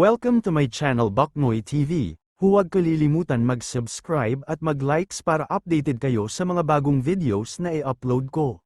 Welcome to my channel Baknoy TV. Huwag kalilimutan mag-subscribe at mag-likes para updated kayo sa mga bagong videos na i-upload ko.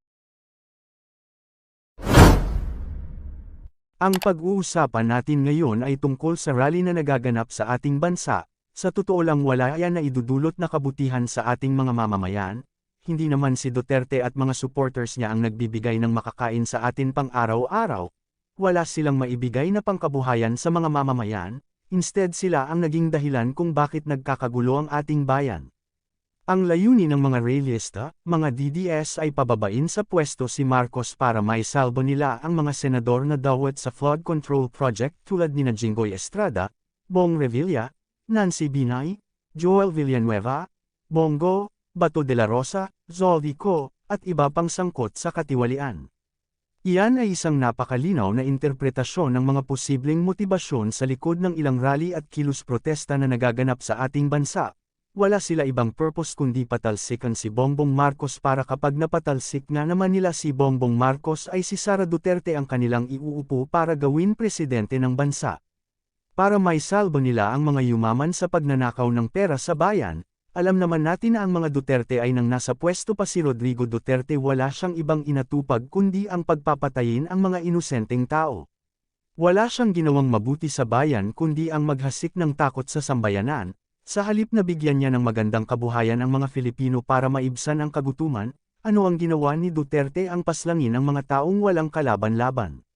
Ang pag-uusapan natin ngayon ay tungkol sa rally na nagaganap sa ating bansa. Sa totoo lang wala yan na idudulot na kabutihan sa ating mga mamamayan. Hindi naman si Duterte at mga supporters niya ang nagbibigay ng makakain sa atin pang araw-araw. Wala silang maibigay na pangkabuhayan sa mga mamamayan, instead sila ang naging dahilan kung bakit nagkakagulo ang ating bayan. Ang layunin ng mga realista, mga DDS ay pababain sa pwesto si Marcos para maisalbo nila ang mga senador na dawat sa flood control project tulad ni Jinggoy Estrada, Bong Revilla, Nancy Binay, Joel Villanueva, Bongo, Bato de la Rosa, Zoldy Co, at iba pang sangkot sa katiwalian. Iyan ay isang napakalinaw na interpretasyon ng mga posibleng motibasyon sa likod ng ilang rally at kilos protesta na nagaganap sa ating bansa. Wala sila ibang purpose kundi patalsikan si Bongbong Marcos para kapag napatalsik na naman nila si Bongbong Marcos ay si Sara Duterte ang kanilang iuupo para gawin presidente ng bansa. Para may salbo nila ang mga yumaman sa pagnanakaw ng pera sa bayan, alam naman natin na ang mga Duterte ay nang nasa pwesto pa si Rodrigo Duterte wala siyang ibang inatupag kundi ang pagpapatayin ang mga inosenteng tao. Wala siyang ginawang mabuti sa bayan kundi ang maghasik ng takot sa sambayanan, sa halip na bigyan niya ng magandang kabuhayan ang mga Filipino para maibsan ang kagutuman, ano ang ginawa ni Duterte ang paslangin ng mga taong walang kalaban-laban.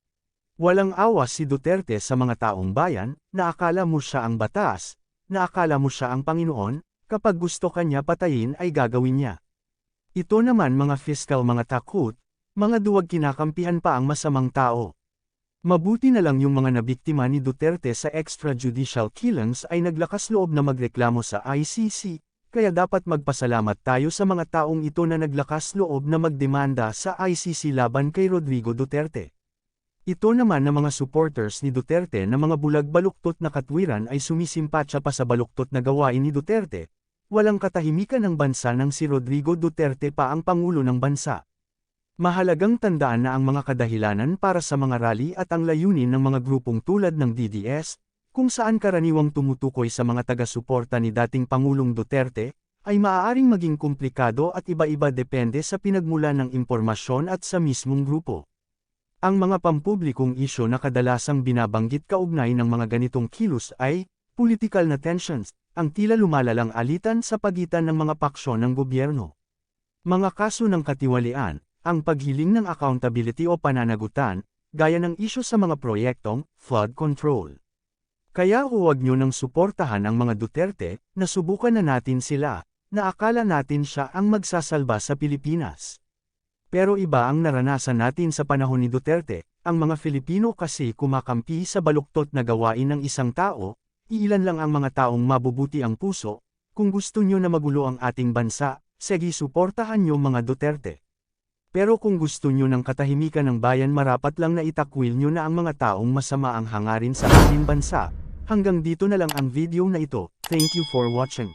Walang awa si Duterte sa mga taong bayan, na akala mo siya ang batas, na akala mo siya ang Panginoon, Kapag gusto kanya patayin ay gagawin niya. Ito naman mga fiscal mga takot, mga duwag kinakampihan pa ang masamang tao. Mabuti na lang yung mga nabiktima ni Duterte sa extrajudicial killings ay naglakas loob na magreklamo sa ICC, kaya dapat magpasalamat tayo sa mga taong ito na naglakas loob na magdemanda sa ICC laban kay Rodrigo Duterte. Ito naman na mga supporters ni Duterte na mga bulag baluktot na katwiran ay sumisimpatsa pa sa baluktot na gawain ni Duterte, Walang katahimikan ng bansa nang si Rodrigo Duterte pa ang pangulo ng bansa. Mahalagang tandaan na ang mga kadahilanan para sa mga rally at ang layunin ng mga grupong tulad ng DDS, kung saan karaniwang tumutukoy sa mga taga-suporta ni dating Pangulong Duterte, ay maaaring maging komplikado at iba-iba depende sa pinagmula ng impormasyon at sa mismong grupo. Ang mga pampublikong isyo na kadalasang binabanggit kaugnay ng mga ganitong kilos ay, political na tensions, ang tila lumalalang alitan sa pagitan ng mga paksyon ng gobyerno. Mga kaso ng katiwalian, ang paghiling ng accountability o pananagutan, gaya ng isyo sa mga proyektong flood control. Kaya huwag nyo nang suportahan ang mga Duterte, nasubukan na natin sila, na akala natin siya ang magsasalba sa Pilipinas. Pero iba ang naranasan natin sa panahon ni Duterte, ang mga Filipino kasi kumakampi sa baluktot na gawain ng isang tao, Iilan lang ang mga taong mabubuti ang puso, kung gusto nyo na magulo ang ating bansa, sige suportahan nyo mga Duterte. Pero kung gusto nyo ng katahimikan ng bayan marapat lang na itakwil nyo na ang mga taong masama ang hangarin sa ating bansa. Hanggang dito na lang ang video na ito, thank you for watching.